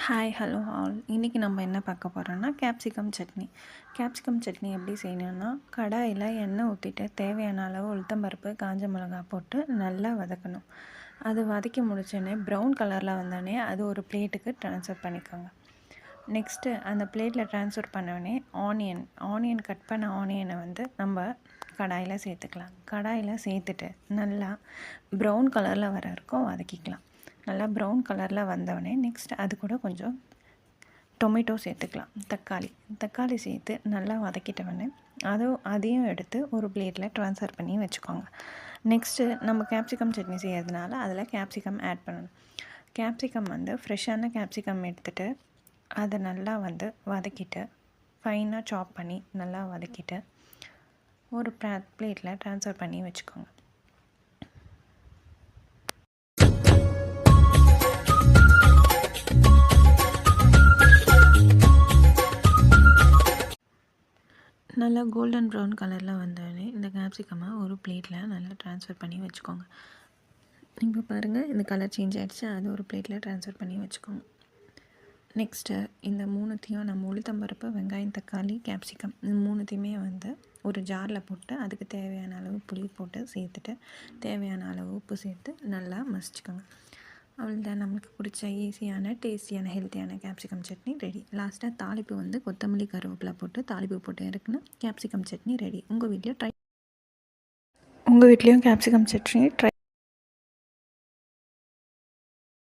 Hi hello all இன்றைக்கி நம்ம என்ன பார்க்க போகிறோன்னா கேப்சிகம் சட்னி. கேப்சிகம் சட்னி எப்படி செய்யணும்னா கடாயில் எண்ணெய் ஊற்றிட்டு தேவையான அளவு உளுத்தம்பருப்பு காஞ்ச மிளகாய் போட்டு நல்லா வதக்கணும். அது வதக்கி முடிச்சோடனே ப்ரௌன் கலரில் வந்தோடனே அது ஒரு பிளேட்டுக்கு ட்ரான்ஸ்ஃபர் பண்ணிக்கோங்க. நெக்ஸ்ட்டு அந்த பிளேட்டில் ட்ரான்ஸ்ஃபர் பண்ணோடனே ஆனியன் ஆனியன் கட் பண்ண ஆனியனை வந்து நம்ம கடாயில் சேர்த்துக்கலாம். கடாயில் சேர்த்துட்டு நல்லா ப்ரௌன் கலரில் வர வரைக்கும் வதக்கிக்கலாம். நல்லா ப்ரௌன் கலரில் வந்தவொடனே நெக்ஸ்ட் அது கூட கொஞ்சம் டொமேட்டோ சேர்த்துக்கலாம். தக்காளி. தக்காளி சேர்த்து நல்லா வதக்கிட்டவொடனே அதுவும் அதையும் எடுத்து ஒரு பிளேட்டில் ட்ரான்ஸ்ஃபர் பண்ணி வச்சுக்கோங்க. நெக்ஸ்ட்டு நம்ம கேப்சிகம் சட்னி செய்கிறதுனால அதில் கேப்சிகம் ஆட் பண்ணணும். கேப்சிகம் வந்து ஃப்ரெஷ்ஷான கேப்சிகம் எடுத்துகிட்டு அதை நல்லா வந்து வதக்கிட்டு ஃபைனாக சாப் பண்ணி நல்லா வதக்கிட்டு ஒரு ப்ளேட்டில் ட்ரான்ஸ்ஃபர் பண்ணி வச்சுக்கோங்க. நல்லா கோல்டன் ப்ரௌன் கலரில் வந்தோடனே இந்த கேப்சிகமை ஒரு பிளேட்டில் நல்லா ட்ரான்ஸ்ஃபர் பண்ணி வச்சுக்கோங்க. இப்போ பாருங்கள் இந்த கலர் சேஞ்ச் ஆகிடுச்சு அது ஒரு பிளேட்டில் ட்ரான்ஸ்ஃபர் பண்ணி வச்சுக்கோங்க. நெக்ஸ்ட்டு இந்த மூணுத்தையும் நம்ம உளுத்தம்பருப்பு வெங்காயம் தக்காளி கேப்சிகம் இந்த மூணுத்தையுமே வந்து ஒரு ஜாரில் போட்டு அதுக்கு தேவையான அளவு புளி போட்டு சேர்த்துட்டு தேவையான அளவு உப்பு சேர்த்து நல்லா மசிச்சுக்கோங்க. அவ்வளோதான் நம்மளுக்கு பிடிச்ச ஈஸியான டேஸ்டியான ஹெல்த்தியான கேப்சிகம் சட்னி ரெடி லாஸ்ட்டாக தாளிப்பு வந்து கொத்தமல்லி கருவேப்பிலை போட்டு தாளிப்பு போட்டு இருக்குன்னா கேப்சிகம் சட்னி ரெடி உங்கள் வீட்லேயும் ட்ரை உங்கள் வீட்லேயும் கேப்சிகம் சட்னி ட்ரை